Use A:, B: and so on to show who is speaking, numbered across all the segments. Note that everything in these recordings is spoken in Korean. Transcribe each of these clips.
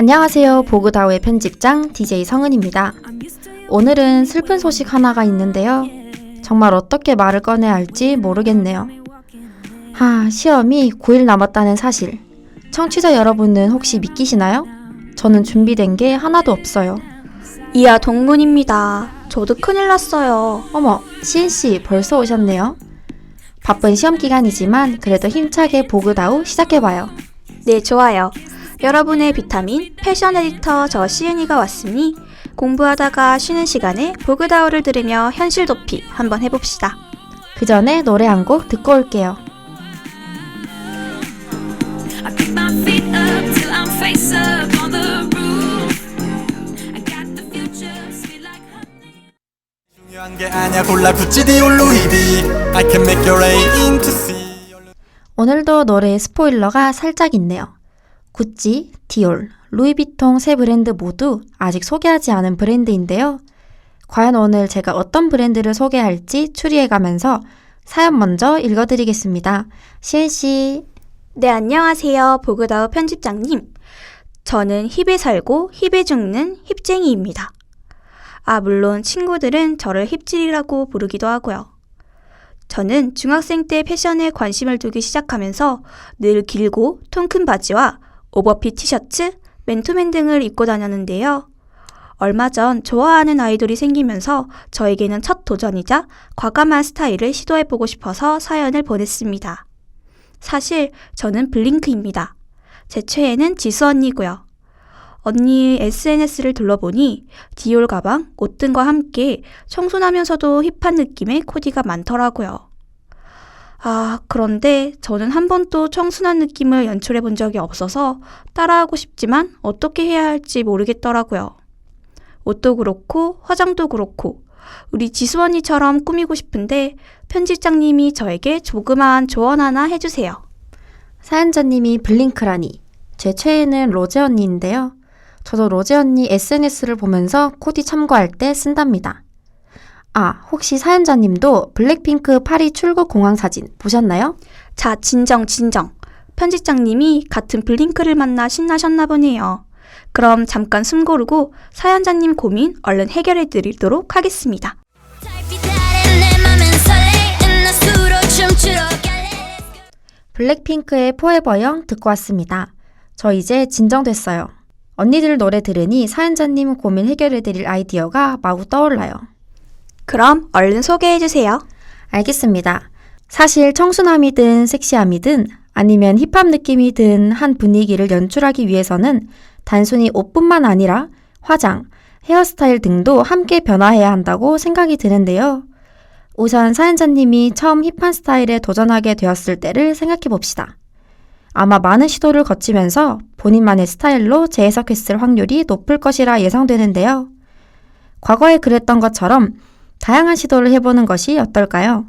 A: 안녕하세요. 보그다우의 편집장 DJ 성은입니다. 오늘은 슬픈 소식 하나가 있는데요. 정말 어떻게 말을 꺼내야 할지 모르겠네요. 하, 시험이 9일 남았다는 사실. 청취자 여러분은 혹시 믿기시나요? 저는 준비된 게 하나도 없어요.
B: 이하 동문입니다. 저도 큰일 났어요.
A: 어머, 시은씨 벌써 오셨네요. 바쁜 시험 기간이지만 그래도 힘차게 보그다우 시작해봐요.
B: 네, 좋아요. 여러분의 비타민 패션 에디터 저 시은이가 왔으니 공부하다가 쉬는 시간에 보그다우를 들으며 현실 도피 한번 해봅시다.
A: 그 전에 노래 한 곡 듣고 올게요. 오늘도 노래에 스포일러가 살짝 있네요. 구찌, 디올, 루이비통 세 브랜드 모두 아직 소개하지 않은 브랜드인데요. 과연 오늘 제가 어떤 브랜드를 소개할지 추리해가면서 사연 먼저 읽어드리겠습니다. 시은 씨,
B: 네, 안녕하세요. 보그다우 편집장님. 저는 힙에 살고 힙에 죽는 힙쟁이입니다. 아, 물론 친구들은 저를 힙질이라고 부르기도 하고요. 저는 중학생 때 패션에 관심을 두기 시작하면서 늘 길고 통 큰 바지와 오버핏 티셔츠, 맨투맨 등을 입고 다녔는데요. 얼마 전 좋아하는 아이돌이 생기면서 저에게는 첫 도전이자 과감한 스타일을 시도해보고 싶어서 사연을 보냈습니다. 사실 저는 블링크입니다. 제 최애는 지수 언니고요. 언니 SNS를 둘러보니 디올 가방, 옷 등과 함께 청순하면서도 힙한 느낌의 코디가 많더라고요. 아, 그런데 저는 한 번도 청순한 느낌을 연출해 본 적이 없어서 따라하고 싶지만 어떻게 해야 할지 모르겠더라고요. 옷도 그렇고 화장도 그렇고 우리 지수 언니처럼 꾸미고 싶은데 편집장님이 저에게 조그마한 조언 하나 해주세요.
A: 사연자님이 블링크라니. 제 최애는 로제 언니인데요. 저도 로제 언니 SNS를 보면서 코디 참고할 때 쓴답니다. 아, 혹시 사연자님도 블랙핑크 파리 출국 공항 사진 보셨나요?
B: 자, 진정, 진정. 편집장님이 같은 블링크를 만나 신나셨나 보네요. 그럼 잠깐 숨 고르고 사연자님 고민 얼른 해결해 드리도록 하겠습니다.
A: 블랙핑크의 포에버영 듣고 왔습니다. 저 이제 진정됐어요. 언니들 노래 들으니 사연자님 고민 해결해 드릴 아이디어가 마구 떠올라요.
B: 그럼 얼른 소개해 주세요.
A: 알겠습니다. 사실 청순함이든 섹시함이든 아니면 힙합 느낌이든 한 분위기를 연출하기 위해서는 단순히 옷뿐만 아니라 화장, 헤어스타일 등도 함께 변화해야 한다고 생각이 드는데요. 우선 사연자님이 처음 힙한 스타일에 도전하게 되었을 때를 생각해 봅시다. 아마 많은 시도를 거치면서 본인만의 스타일로 재해석했을 확률이 높을 것이라 예상되는데요. 과거에 그랬던 것처럼 다양한 시도를 해보는 것이 어떨까요?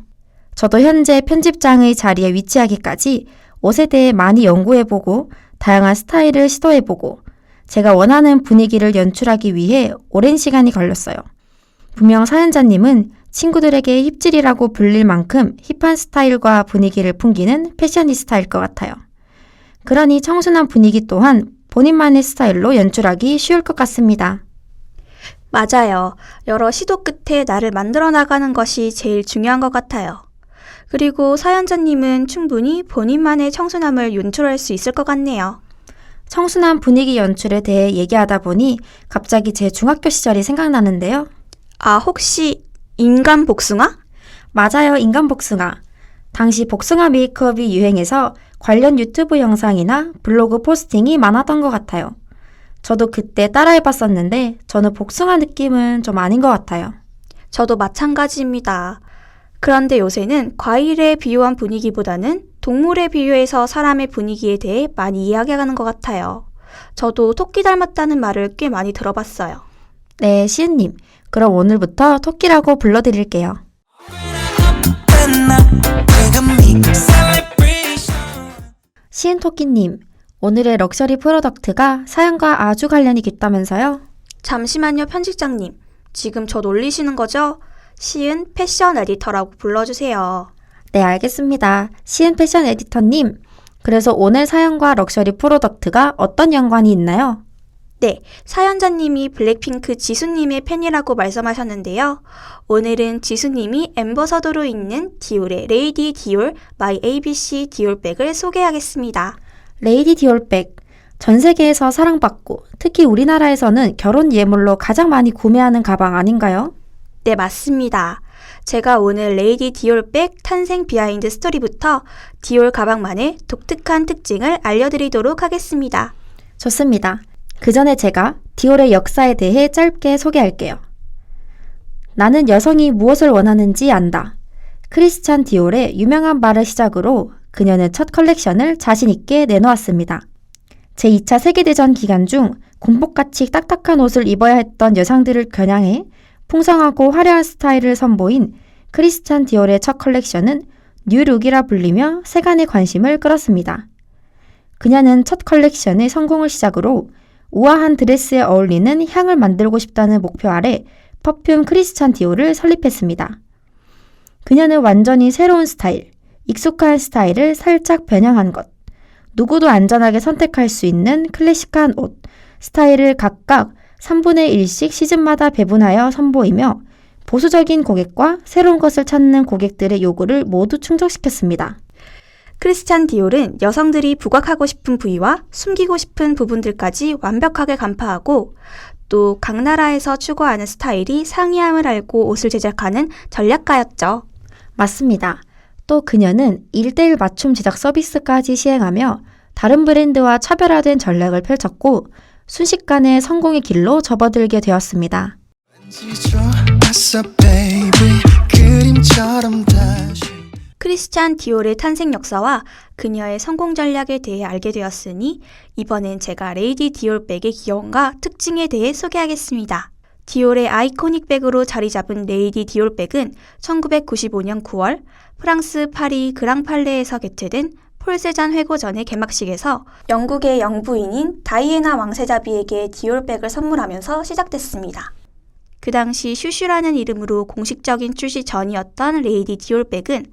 A: 저도 현재 편집장의 자리에 위치하기까지 옷에 대해 많이 연구해보고 다양한 스타일을 시도해보고 제가 원하는 분위기를 연출하기 위해 오랜 시간이 걸렸어요. 분명 사연자님은 친구들에게 힙질이라고 불릴 만큼 힙한 스타일과 분위기를 풍기는 패셔니스타일 것 같아요. 그러니 청순한 분위기 또한 본인만의 스타일로 연출하기 쉬울 것 같습니다.
B: 맞아요. 여러 시도 끝에 나를 만들어 나가는 것이 제일 중요한 것 같아요. 그리고 사연자님은 충분히 본인만의 청순함을 연출할 수 있을 것 같네요.
A: 청순한 분위기 연출에 대해 얘기하다 보니 갑자기 제 중학교 시절이 생각나는데요.
B: 아, 혹시 인간 복숭아?
A: 맞아요, 인간 복숭아. 당시 복숭아 메이크업이 유행해서 관련 유튜브 영상이나 블로그 포스팅이 많았던 것 같아요. 저도 그때 따라해봤었는데 저는 복숭아 느낌은 좀 아닌 것 같아요.
B: 저도 마찬가지입니다. 그런데 요새는 과일에 비유한 분위기보다는 동물에 비유해서 사람의 분위기에 대해 많이 이야기하는 것 같아요. 저도 토끼 닮았다는 말을 꽤 많이 들어봤어요.
A: 네, 시은님. 그럼 오늘부터 토끼라고 불러드릴게요. 시은 토끼님, 오늘의 럭셔리 프로덕트가 사연과 아주 관련이 깊다면서요?
B: 잠시만요, 편집장님. 지금 저 놀리시는 거죠? 시은 패션 에디터라고 불러주세요.
A: 네, 알겠습니다. 시은 패션 에디터님, 그래서 오늘 사연과 럭셔리 프로덕트가 어떤 연관이 있나요?
B: 네, 사연자님이 블랙핑크 지수님의 팬이라고 말씀하셨는데요. 오늘은 지수님이 엠버서더로 있는 디올의 레이디 디올 마이 ABC 디올백을 소개하겠습니다.
A: 레이디 디올백. 전 세계에서 사랑받고 특히 우리나라에서는 결혼 예물로 가장 많이 구매하는 가방 아닌가요?
B: 네, 맞습니다. 제가 오늘 레이디 디올백 탄생 비하인드 스토리부터 디올 가방만의 독특한 특징을 알려드리도록 하겠습니다.
A: 좋습니다. 그 전에 제가 디올의 역사에 대해 짧게 소개할게요. 나는 여성이 무엇을 원하는지 안다. 크리스찬 디올의 유명한 말을 시작으로 그녀는 첫 컬렉션을 자신있게 내놓았습니다. 제2차 세계대전 기간 중 군복같이 딱딱한 옷을 입어야 했던 여성들을 겨냥해 풍성하고 화려한 스타일을 선보인 크리스찬 디올의 첫 컬렉션은 뉴룩이라 불리며 세간의 관심을 끌었습니다. 그녀는 첫 컬렉션의 성공을 시작으로 우아한 드레스에 어울리는 향을 만들고 싶다는 목표 아래 퍼퓸 크리스찬 디올을 설립했습니다. 그녀는 완전히 새로운 스타일, 익숙한 스타일을 살짝 변형한 것, 누구도 안전하게 선택할 수 있는 클래식한 옷, 스타일을 각각 3분의 1씩 시즌마다 배분하여 선보이며 보수적인 고객과 새로운 것을 찾는 고객들의 요구를 모두 충족시켰습니다.
B: 크리스찬 디올은 여성들이 부각하고 싶은 부위와 숨기고 싶은 부분들까지 완벽하게 간파하고 또 각 나라에서 추구하는 스타일이 상이함을 알고 옷을 제작하는 전략가였죠.
A: 맞습니다. 또 그녀는 1대1 맞춤 제작 서비스까지 시행하며 다른 브랜드와 차별화된 전략을 펼쳤고 순식간에 성공의 길로 접어들게 되었습니다.
B: 크리스찬 디올의 탄생 역사와 그녀의 성공 전략에 대해 알게 되었으니 이번엔 제가 레이디 디올 백의 기원과 특징에 대해 소개하겠습니다. 디올의 아이코닉 백으로 자리 잡은 레이디 디올 백은 1995년 9월 프랑스 파리 그랑팔레에서 개최된 폴세잔 회고전의 개막식에서 영국의 영부인인 다이애나 왕세자비에게 디올 백을 선물하면서 시작됐습니다. 그 당시 슈슈라는 이름으로 공식적인 출시 전이었던 레이디 디올 백은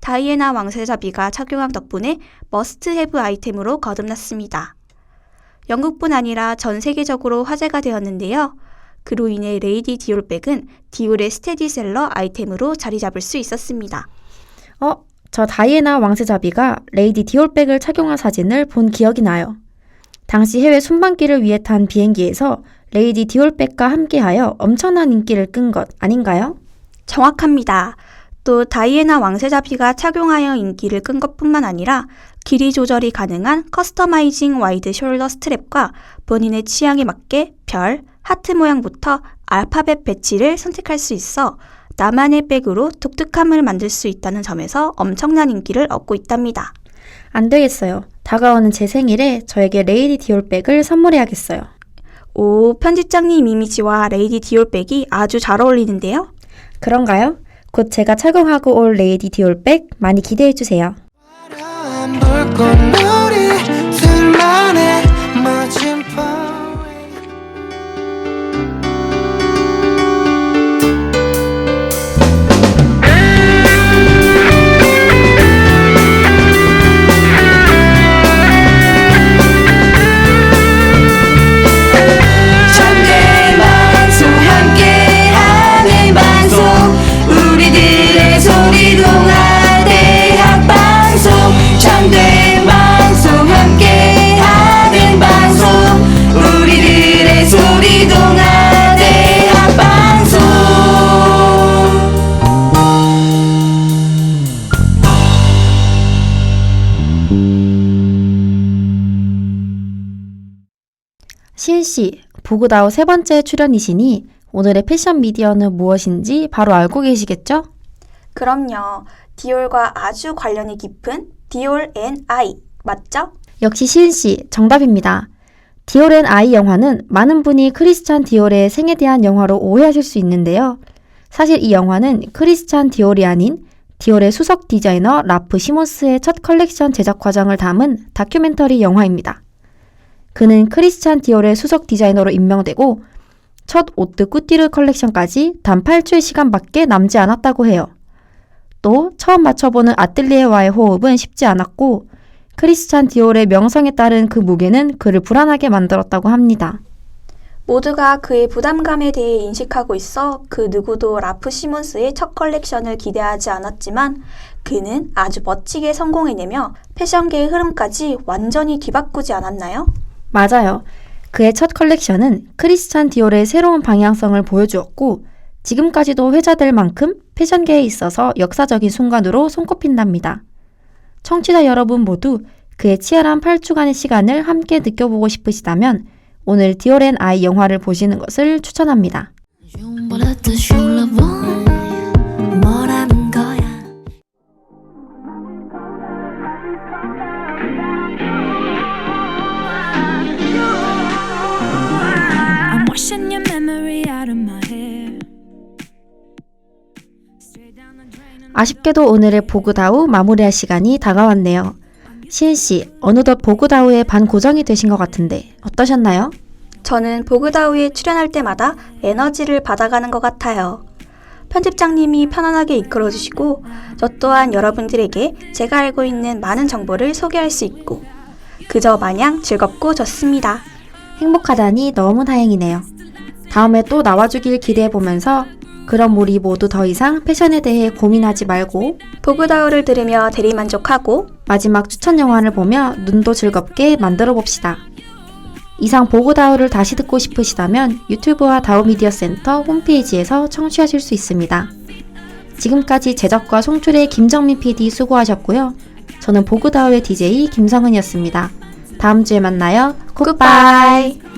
B: 다이애나 왕세자비가 착용한 덕분에 머스트 헤브 아이템으로 거듭났습니다. 영국뿐 아니라 전 세계적으로 화제가 되었는데요. 그로 인해 레이디 디올백은 디올의 스테디셀러 아이템으로 자리 잡을 수 있었습니다.
A: 어, 저 다이애나 왕세자비가 레이디 디올백을 착용한 사진을 본 기억이 나요. 당시 해외 순방길을 위해 탄 비행기에서 레이디 디올백과 함께하여 엄청난 인기를 끈 것 아닌가요?
B: 정확합니다. 또 다이애나 왕세자비가 착용하여 인기를 끈 것뿐만 아니라 길이 조절이 가능한 커스터마이징 와이드 숄더 스트랩과 본인의 취향에 맞게 별, 하트 모양부터 알파벳 배치를 선택할 수 있어 나만의 백으로 독특함을 만들 수 있다는 점에서 엄청난 인기를 얻고 있답니다.
A: 안 되겠어요. 다가오는 제 생일에 저에게 레이디 디올 백을 선물해야겠어요.
B: 오, 편집장님 이미지와 레이디 디올 백이 아주 잘 어울리는데요?
A: 그런가요? 곧 제가 착용하고 올 레이디 디올백 많이 기대해주세요. 시은 씨, 보그다우 세 번째 출연이시니 오늘의 패션 미디어는 무엇인지 바로 알고 계시겠죠?
B: 그럼요. 디올과 아주 관련이 깊은 디올 앤 아이 맞죠?
A: 역시 시은 씨, 정답입니다. 디올 앤 아이 영화는 많은 분이 크리스찬 디올의 생에 대한 영화로 오해하실 수 있는데요. 사실 이 영화는 크리스찬 디올이 아닌 디올의 수석 디자이너 라프 시몬스의 첫 컬렉션 제작 과정을 담은 다큐멘터리 영화입니다. 그는 크리스찬 디올의 수석 디자이너로 임명되고 첫 오뜨 꾸띠르 컬렉션까지 단 8주의 시간밖에 남지 않았다고 해요. 또 처음 맞춰보는 아틀리에와의 호흡은 쉽지 않았고 크리스찬 디올의 명성에 따른 그 무게는 그를 불안하게 만들었다고 합니다.
B: 모두가 그의 부담감에 대해 인식하고 있어 그 누구도 라프 시몬스의 첫 컬렉션을 기대하지 않았지만 그는 아주 멋지게 성공해내며 패션계의 흐름까지 완전히 뒤바꾸지 않았나요?
A: 맞아요. 그의 첫 컬렉션은 크리스찬 디올의 새로운 방향성을 보여주었고, 지금까지도 회자될 만큼 패션계에 있어서 역사적인 순간으로 손꼽힌답니다. 청취자 여러분 모두 그의 치열한 8주간의 시간을 함께 느껴보고 싶으시다면 오늘 디올앤 아이 영화를 보시는 것을 추천합니다. 아쉽게도 오늘의 보그다우 마무리할 시간이 다가왔네요. 시은 씨, 어느덧 보그다우의 반 고정이 되신 것 같은데 어떠셨나요?
B: 저는 보그다우에 출연할 때마다 에너지를 받아가는 것 같아요. 편집장님이 편안하게 이끌어주시고 저 또한 여러분들에게 제가 알고 있는 많은 정보를 소개할 수 있고 그저 마냥 즐겁고 좋습니다.
A: 행복하다니 너무 다행이네요. 다음에 또 나와주길 기대해보면서 그럼 우리 모두 더 이상 패션에 대해 고민하지 말고
B: 보그다우를 들으며 대리만족하고
A: 마지막 추천 영화를 보며 눈도 즐겁게 만들어 봅시다. 이상 보고다우를 다시 듣고 싶으시다면 유튜브와 다우미디어 센터 홈페이지에서 청취하실 수 있습니다. 지금까지 제작과 송출의 김정민 PD 수고하셨고요. 저는 보그다우의 DJ 김성은이었습니다. 다음 주에 만나요. 굿바이.